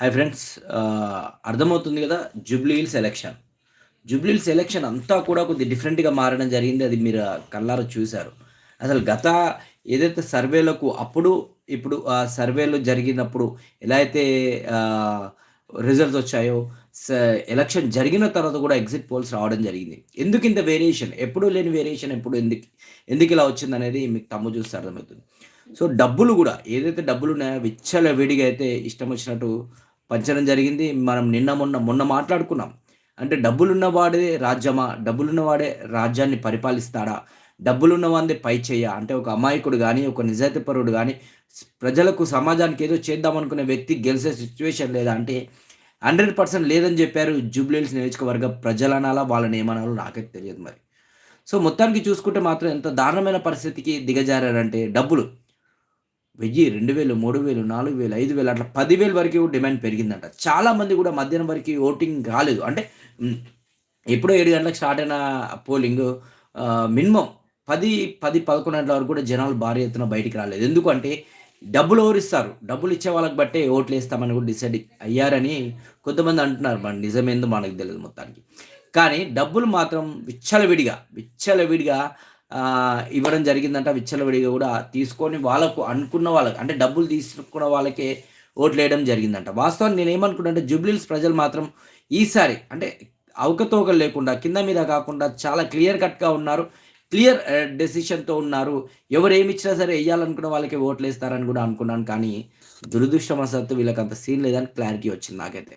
Hi friends అర్థమవుతుంది కదా Jubilee Hills election. Jubilee Hills election అంతా కూడా కొద్ది డిఫరెంట్గా మారడం జరిగింది అది మీరు కళ్ళారా చూశారు. అసలు గత ఏదైతే సర్వేలకు అప్పుడు ఇప్పుడు ఆ సర్వేలు జరిగినప్పుడు ఎలా అయితే రిజల్ట్స్ వచ్చాయో ఎలక్షన్ జరిగిన తర్వాత కూడా ఎగ్జిట్ పోల్స్ రావడం జరిగింది. ఎందుకు ఇంత వేరియేషన్ ఎప్పుడూ లేని వేరియేషన్ ఎప్పుడు ఎందుకు ఎందుకు ఇలా వచ్చింది అనేది మీకు తమ్ము చూస్తే అర్థమవుతుంది. సో డబ్బులు కూడా ఏదైతే డబ్బులు ఉన్నాయో విచ్చల వేడిగా అయితే ఇష్టం వచ్చినట్టు పంచడం జరిగింది. మనం నిన్న మొన్న మొన్న మాట్లాడుకున్నాం. అంటే డబ్బులున్నవాడే రాజ్యమా? డబ్బులున్నవాడే రాజ్యాన్ని పరిపాలిస్తాడా? డబ్బులున్న డబ్బులున్నవాందే పై చెయ్య అంటే ఒక అమాయకుడు కానీ ఒక నిజాయితీపరుడు కానీ ప్రజలకు సమాజానికి ఏదో చేద్దాం అనుకునే వ్యక్తి గెలిచే సిచ్యువేషన్ లేదా అంటే హండ్రెడ్ పర్సెంట్ లేదని చెప్పారు జూబ్లీహిల్స్ నియోజకవర్గ ప్రజలనాలా వాళ్ళని ఏమనాలో నాకైతే తెలియదు మరి. సో మొత్తానికి చూసుకుంటే మాత్రం ఎంత దారుణమైన పరిస్థితికి దిగజారారంటే డబ్బులు. వెయ్యి రెండు వేలు మూడు వేలు నాలుగు వేలు ఐదు వేలు అట్లా పదివేలు వరకు డిమాండ్ పెరిగిందంట. చాలామంది కూడా మధ్యాహ్నం వరకు ఓటింగ్ రాలేదు. అంటే ఎప్పుడో ఏడు గంటలకు స్టార్ట్ అయిన పోలింగ్ మినిమం పది పది పదకొండు గంటల వరకు కూడా జనాలు భారీ ఎత్తున బయటికి రాలేదు. ఎందుకంటే డబ్బులు ఎవరిస్తారు? డబ్బులు ఇచ్చే వాళ్ళకి బట్టే ఓట్లు వేస్తామని కూడా డిసైడ్ అయ్యారని కొంతమంది అంటున్నారు. మన నిజమేందో మనకు తెలియదు మొత్తానికి. కానీ డబ్బులు మాత్రం విచ్చలవిడిగా విచ్చలవిడిగా ఇవ్వడం జరిగిందంట విచ్చలవిడిగా కూడా. తీసుకొని వాళ్ళకు అనుకున్న వాళ్ళకి అంటే డబ్బులు తీసుకున్న వాళ్ళకే ఓట్లు వేయడం జరిగిందంట. వాస్తవాన్ని నేను ఏమనుకున్నా జూబ్లీల్స్ ప్రజలు మాత్రం ఈసారి అంటే అవకతవకలు లేకుండా కింద మీద కాకుండా చాలా క్లియర్ కట్గా ఉన్నారు క్లియర్ డెసిషన్తో ఉన్నారు. ఎవరు ఏమి ఇచ్చినా సరే వేయాలనుకున్న వాళ్ళకి ఓట్లు వేస్తారని కూడా అనుకున్నాను. కానీ దురదృష్టవశాత్తు వీళ్ళకి అంత సీన్ లేదని క్లారిటీ వచ్చింది నాకైతే.